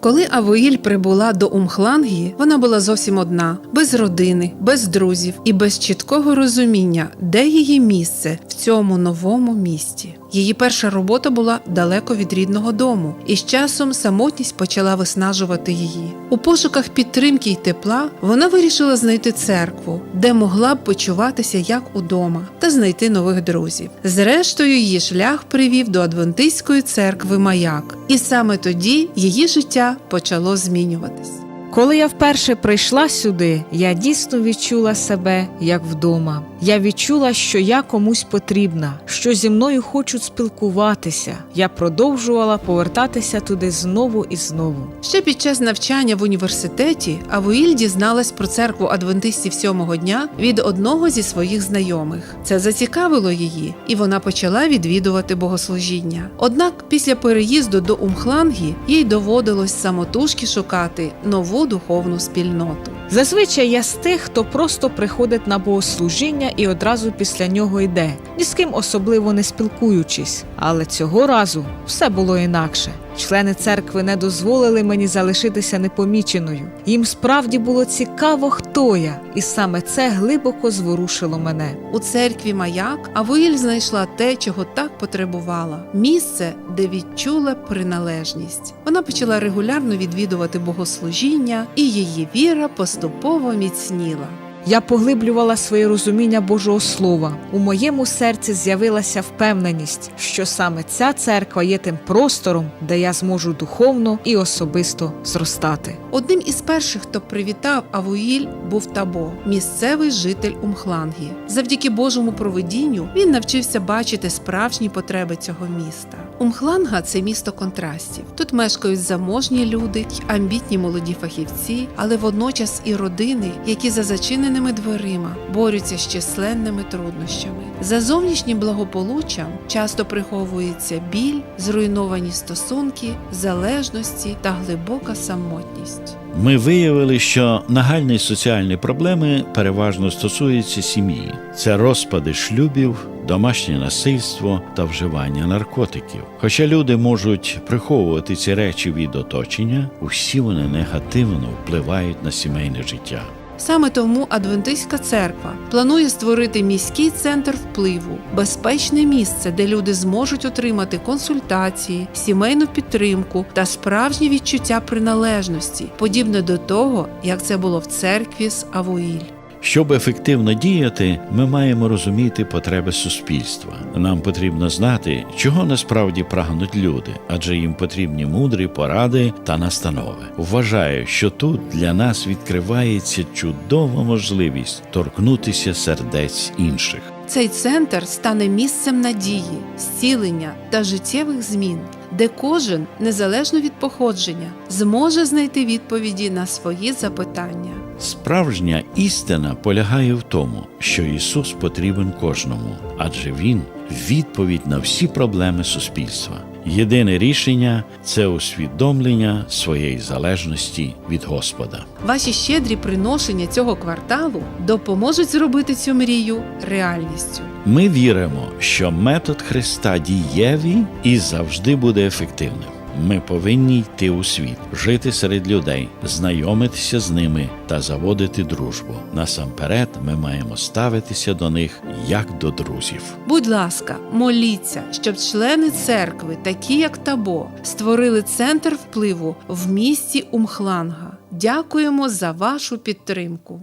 Коли Авоїль прибула до Умхлангі, вона була зовсім одна, без родини, без друзів і без чіткого розуміння, де її місце в цьому новому місті. Її перша робота була далеко від рідного дому, і з часом самотність почала виснажувати її. У пошуках підтримки й тепла вона вирішила знайти церкву, де могла б почуватися як удома, та знайти нових друзів. Зрештою, її шлях привів до Адвентистської церкви Маяк, і саме тоді її життя почало змінюватись. Коли я вперше прийшла сюди, я дійсно відчула себе як вдома. Я відчула, що я комусь потрібна, що зі мною хочуть спілкуватися. Я продовжувала повертатися туди знову і знову. Ще під час навчання в університеті Авуїль дізналась про церкву адвентистів сьомого дня від одного зі своїх знайомих. Це зацікавило її, і вона почала відвідувати богослужіння. Однак після переїзду до Умхлангі їй доводилось самотужки шукати нову духовну спільноту. Зазвичай я з тих, хто просто приходить на богослужіння і одразу після нього йде, ні з ким особливо не спілкуючись. Але цього разу все було інакше. Члени церкви не дозволили мені залишитися непоміченою. Їм справді було цікаво, хто я, і саме це глибоко зворушило мене. У церкві Маяк Авуїль знайшла те, чого так потребувала місце, де відчула приналежність. Вона почала регулярно відвідувати богослужіння, і її віра поступово міцніла. Я поглиблювала своє розуміння Божого Слова. У моєму серці з'явилася впевненість, що саме ця церква є тим простором, де я зможу духовно і особисто зростати. Одним із перших, хто привітав Авуїль, був Табо, місцевий житель Умхлангі. Завдяки Божому провидінню він навчився бачити справжні потреби цього міста. Умхланга це місто контрастів. Тут мешкають заможні люди амбітні молоді фахівці, але водночас і родини, які за зачиненими дверима борються з численними труднощами. За зовнішнім благополуччям часто приховується біль, зруйновані стосунки, залежності та глибока самотність. Ми виявили, що нагальні соціальні проблеми переважно стосуються сім'ї. Це розпади шлюбів, домашнє насильство та вживання наркотиків. Хоча люди можуть приховувати ці речі від оточення, усі вони негативно впливають на сімейне життя. Саме тому Адвентистська церква планує створити міський центр впливу, безпечне місце, де люди зможуть отримати консультації, сімейну підтримку та справжнє відчуття приналежності, подібне до того, як це було в церкві з Авуїль. Щоб ефективно діяти, ми маємо розуміти потреби суспільства. Нам потрібно знати, чого насправді прагнуть люди, адже їм потрібні мудрі поради та настанови. Вважаю, що тут для нас відкривається чудова можливість торкнутися сердець інших. Цей центр стане місцем надії, зцілення та життєвих змін, де кожен, незалежно від походження, зможе знайти відповіді на свої запитання. Справжня істина полягає в тому, що Ісус потрібен кожному, адже Він відповідь на всі проблеми суспільства. Єдине рішення це усвідомлення своєї залежності від Господа. Ваші щедрі приношення цього кварталу допоможуть зробити цю мрію реальністю. Ми віримо, що метод Христа дієвий і завжди буде ефективним. Ми повинні йти у світ, жити серед людей, знайомитися з ними та заводити дружбу. Насамперед, ми маємо ставитися до них як до друзів. Будь ласка, моліться, щоб члени церкви, такі як Табо, створили центр впливу в місті Умхланга. Дякуємо за вашу підтримку.